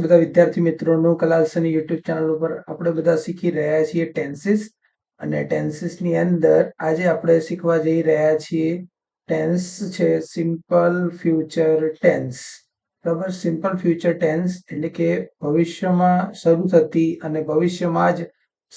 છે બધા વિદ્યાર્થી મિત્રોનું કલાલસની યુટ્યુબ ચેનલ ઉપર આપણે બધા શીખી રહ્યા છીએ ટેન્સીસ. અને ટેન્સીસની અંદર આજે આપણે શીખવા જઈ રહ્યા છીએ ટેન્સ છે સિમ્પલ ફ્યુચર ટેન્સ. બરાબર? સિમ્પલ ફ્યુચર ટેન્સ એટલે કે ભવિષ્યમાં શરૂ થતી અને ભવિષ્યમાં જ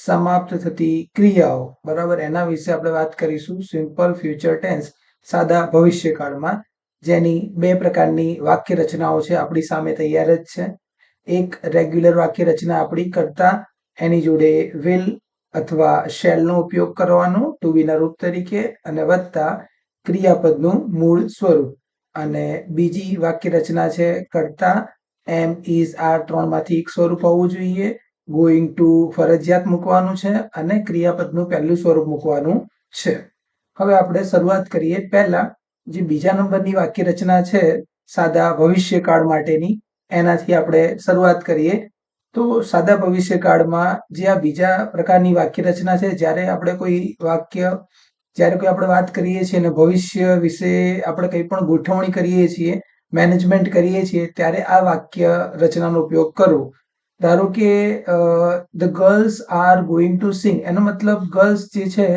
સમાપ્ત થતી ક્રિયાઓ. બરાબર? એના વિશે આપણે વાત કરીશું સિમ્પલ ફ્યુચર ટેન્સ. સાદા ભવિષ્યકાળમાં. જેની બે પ્રકારની વાક્ય રચનાઓ છે. આપણી સામે તૈયાર જ છે. એક રેગ્યુલર વાક્ય રચના આપણી કરતા એની જોડે વિલ અથવા શેલનો ઉપયોગ કરવાનો ટુ બીના રૂપ તરીકે અને વત્તા ક્રિયાપદનું મૂળ સ્વરૂપ. અને બીજી વાક્ય રચના છે કરતા એમ ઇઝ આર ત્રણમાંથી એક સ્વરૂપ હોવું જોઈએ. ગોઈંગ ટુ ફરજિયાત મૂકવાનું છે અને ક્રિયાપદનું પહેલું સ્વરૂપ મૂકવાનું છે. હવે આપણે શરૂઆત કરીએ પહેલા જે બીજા નંબરની વાક્ય રચના છે સાદા ભવિષ્યકાળ માટેની એનાથી આપણે શરૂઆત કરીએ. તો સાદા ભવિષ્યકાળમાં જે આ બીજા પ્રકારની વાક્ય રચના છે, જ્યારે આપણે કોઈ વાક્ય, જ્યારે કોઈ આપણે વાત કરીએ છીએ અને ભવિષ્ય વિશે આપણે કંઈ પણ ગોઠવણી કરીએ છીએ, મેનેજમેન્ટ કરીએ છીએ, ત્યારે આ વાક્ય રચનાનો ઉપયોગ કરવો. ધારો કે the girls are going to sing એનો મતલબ ગર્લ્સ જે છે,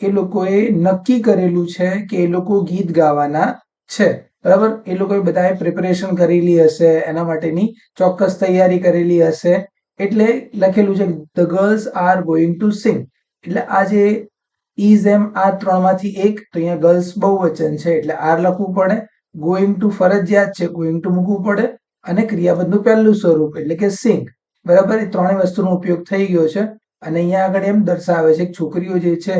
એ લોકોએ નક્કી કરેલું છે કે એ લોકો ગીત ગાવાના છે. બરાબર? એ લોકોએ બધાએ પ્રિપેરેશન કરેલી હશે, એના માટેની ચોક્કસ તૈયારી કરેલી હશે. એટલે લખેલું છે the girls are going to sing એટલે આ જે ઇઝ એમ આ ત્રણમાંથી એક, તો અહીંયા ગર્લ્સ બહુ વચન છે. એટલે આર લખવું પડે ગોઈંગ ટુ ફરજિયાત છે ગોઈંગ ટુ મૂકવું પડે, અને ક્રિયાપદનું પહેલું સ્વરૂપ, એટલે કે સિંગ બરાબર? એ ત્રણેય વસ્તુનો ઉપયોગ થઈ ગયો છે. અને અહીંયા આગળ એમ દર્શાવે છે કે છોકરીઓ જે છે,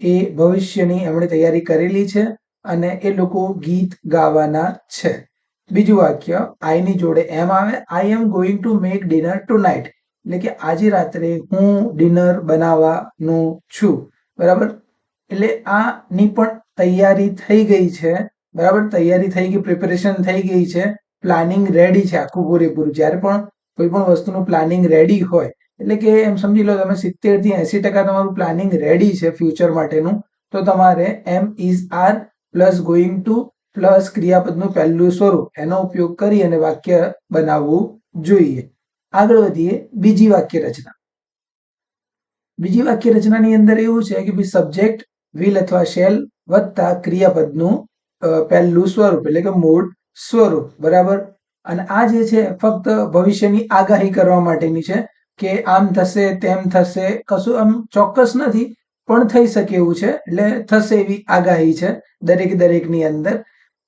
એ ભવિષ્યની એમણે તૈયારી કરેલી છે. અને એ લોકો ગીત ગાવાના છે. બીજું વાક્ય આઈની જોડે એમ આવે. I am going to make dinner tonight એટલે કે આજે રાત્રે હું ડિનર બનાવવાનું છું. બરાબર? એટલે આની પણ તૈયારી થઈ ગઈ છે. બરાબર? તૈયારી થઈ ગઈ પ્રિપેરેશન થઈ ગઈ છે. પ્લાનિંગ રેડી છે આખું પૂરેપૂરું. જ્યારે પણ કોઈ પણ વસ્તુનું પ્લાનિંગ રેડી હોય. એટલે કે એમ સમજી લો, તમે સિત્તેરથી એસી ટકા તમારું પ્લાનિંગ રેડી છે ફ્યુચર માટેનું, તો તમારે am is are plus going to plus ક્રિયાપદનું પહેલું સ્વરૂપ. એનો ઉપયોગ કરી અને વાક્ય બનાવવું જોઈએ. આગળ વધીએ બીજી વાક્ય રચના બીજી વાક્ય રચનાની અંદર એવું છે કે સબ્જેક્ટ વિલ અથવા શેલ વત્તા ક્રિયાપદનું પહેલું સ્વરૂપ, એટલે કે મૂળ સ્વરૂપ. બરાબર? અને આ જે છે, ફક્ત ભવિષ્યની આગાહી કરવા માટેની છે કે આમ થશે, તેમ થશે, કશું આમ ચોક્કસ નથી પણ થઈ શકે એવું છે. એટલે થશે એવી આગાહી છે દરેક દરેકની અંદર.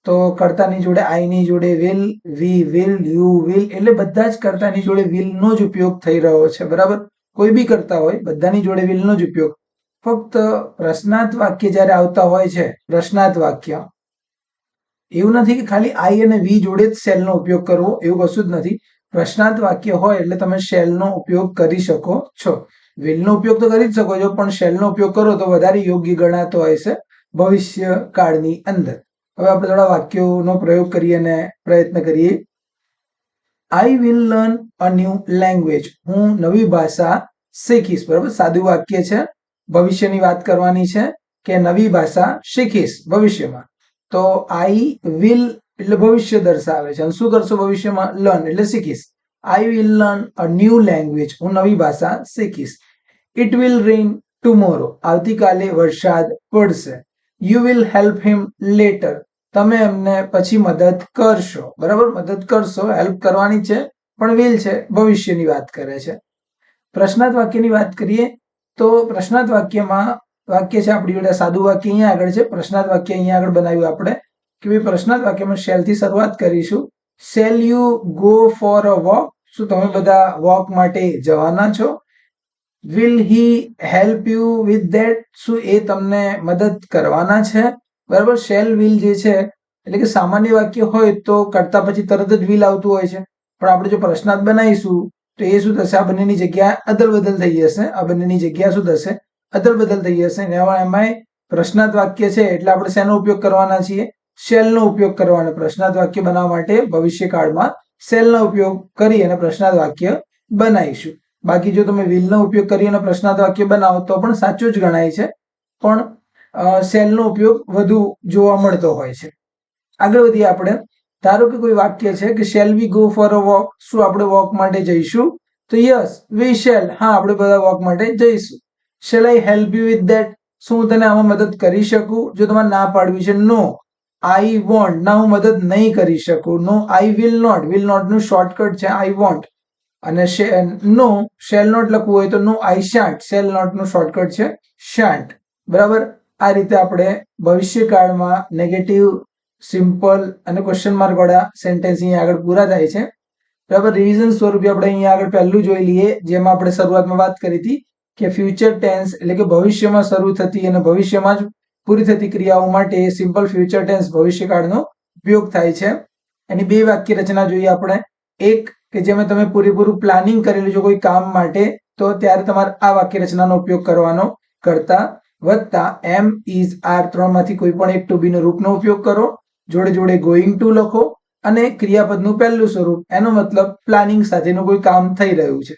તો કર્તાની જોડે આઈની જોડે will we will you will એટલે બધા જ કર્તાની જોડે વિલનો જ ઉપયોગ થઈ રહ્યો છે. બરાબર? કોઈ બી કરતા હોય, બધાની જોડે વિલનો જ ઉપયોગ. ફક્ત પ્રશ્નાર્થ વાક્ય જ્યારે આવતા હોય છે પ્રશ્નાર્થ વાક્ય. એવું નથી કે ખાલી આઈ અને વી જોડે જ સેલનો ઉપયોગ કરવો, એવું કશું જ નથી. પ્રશ્નાર્થ વાક્ય હોય એટલે તમે શેલનો ઉપયોગ કરી શકો છો. વિલનો ઉપયોગ તો કરી જ શકો છો, પણ શેલનો ઉપયોગ કરો તો વધારે યોગ્ય ગણાતો હોય છે ભવિષ્ય કાળની અંદર. હવે આપણે થોડા વાક્યોનો પ્રયોગ કરીએ અને પ્રયત્ન કરીએ. I will learn a new language હું નવી ભાષા શીખીશ. બરાબર? સાદું વાક્ય છે. ભવિષ્યની વાત કરવાની છે કે નવી ભાષા શીખીશ ભવિષ્યમાં. તો આઈ વિલ એટલે ભવિષ્ય દર્શાવે છે. અને શું કરશો? ભવિષ્યમાં લર્ન એટલે શીખીશ. I will learn a new language હું નવી ભાષા શીખીશ. ઇટ વિલ રેઇન ટુમોરો આવતીકાલે વરસાદ પડશે. You will help him later તમે એમને પછી મદદ કરશો. બરાબર? મદદ કરશો. હેલ્પ કરવાની છે, પણ વિલ છે. ભવિષ્યની વાત કરે છે. પ્રશ્નાર્થ વાક્યની વાત કરીએ, તો પ્રશ્નાર્થ વાક્યમાં વાક્ય છે, આપણી જોડે સાદું વાક્ય અહીંયા આગળ છે. પ્રશ્નાર્થ વાક્ય અહીંયા આગળ બનાવ્યું આપણે, કે ભાઈ પ્રશ્નાર્થ વાક્યમાં શેલથી શરૂઆત કરીશું. Shall you go for a walk શું તમે બધા વોક માટે જવાના છો? Will he help you with that શું એ તમને મદદ કરવાના છે? બરાબર શેલ વિલ જે છે, એટલે કે સામાન્ય વાક્ય હોય તો કરતા પછી તરત જ વિલ આવતું હોય છે. પણ આપણે જો પ્રશ્નાર્થ બનાવીશું, તો એ શું થશે? આ બંનેની જગ્યા અદલ બદલ થઈ જશે. આ બંનેની જગ્યા શું થશે? અદલ બદલ થઈ જશે. એમાં એમાંય પ્રશ્નાર્થ વાક્ય છે, એટલે આપણે શેનો ઉપયોગ કરવાના છીએ? શેલનો ઉપયોગ કરવાનો, પ્રશ્નાર્થ વાક્ય બનાવવા માટે ભવિષ્યકાળમાં. સેલનો ઉપયોગ કરી અને પ્રશ્નાર્થ વાક્ય બનાવીશું. બાકી જો તમે વિલનો ઉપયોગ કરી અને પ્રશ્નાર્થ વાક્ય બનાવો તો પણ સાચું જ ગણાય છે. પણ સેલનો ઉપયોગ વધુ જોવા મળતો હોય છે. આગળ વધીએ આપણે. ધારો કે કોઈ વાક્ય છે કે shall we go for a walk શું આપણે વોક માટે જઈશું? તો યસ વી શેલ હા, આપણે બધા વોક માટે જઈશું. Shall I help you with that શું હું તને આમાં મદદ કરી શકું? જો તમારે ના પાડવી છે નો આઈ વોન્ટ ના, હું મદદ નહીં કરી શકું. No I will not will નોટનું shortcut છે આઈ વોન્ટ અને નો શેલ નોટ લખવું હોય તો નો આઈ શાન્ટ શેલ નોટનું શોર્ટકટ છે શાન્ટ બરાબર? આ રીતે આપણે ભવિષ્યકાળમાં નેગેટિવ સિમ્પલ અને ક્વેશ્ચન માર્ક વાળા સેન્ટેન્સ અહીંયા આગળ પૂરા થાય છે. બરાબર? રિવિઝન સ્વરૂપે આપણે અહીંયા આગળ પહેલું જોઈ લઈએ, જેમાં આપણે શરૂઆતમાં વાત કરી હતી કે ફ્યુચર ટેન્સ એટલે કે ભવિષ્યમાં શરૂ થતી અને ભવિષ્યમાં જ પૂરી થતી ક્રિયાઓ માટે સિમ્પલ ફ્યુચર ટેન્સ ભવિષ્યકાળનો ઉપયોગ થાય છે. એની બે વાક્ય રચના જોઈએ આપણે. એક, કે જેમાં તમે પૂરેપૂરું પ્લાનિંગ કરેલું છે કોઈ કામ માટે, તો ત્યારે તમારે આ વાક્ય રચનાનો ઉપયોગ કરવાનો કરતા વત્તા એમ ઇઝ આર ત્રણમાંથી કોઈ પણ એક ટુ બી નો રૂપનો ઉપયોગ કરો. જોડે જોડે ગોઈંગ ટુ લખો અને ક્રિયાપદનું પહેલું સ્વરૂપ. એનો મતલબ પ્લાનિંગ સાથેનું કોઈ કામ થઈ રહ્યું છે.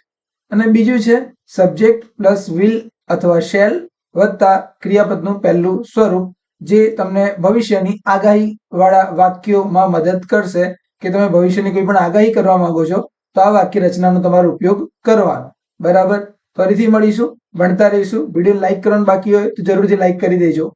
અને બીજું છે સબ્જેક્ટ પ્લસ વિલ અથવા શેલ વત્તા ક્રિયાપદનું પહેલું સ્વરૂપ, જે તમને ભવિષ્યની આગાહી વાળા વાક્યોમાં મદદ કરશે કે તમે ભવિષ્યની કોઈ પણ આગાહી કરવા માંગો છો, તો આ વાક્ય રચનાનો તમારો ઉપયોગ કરવાનો. બરાબર? ફરીથી મળીશું, ભણતા રહીશું વીડિયો લાઇક કરવાનું બાકી હોય તો જરૂરથી લાઇક કરી દેજો.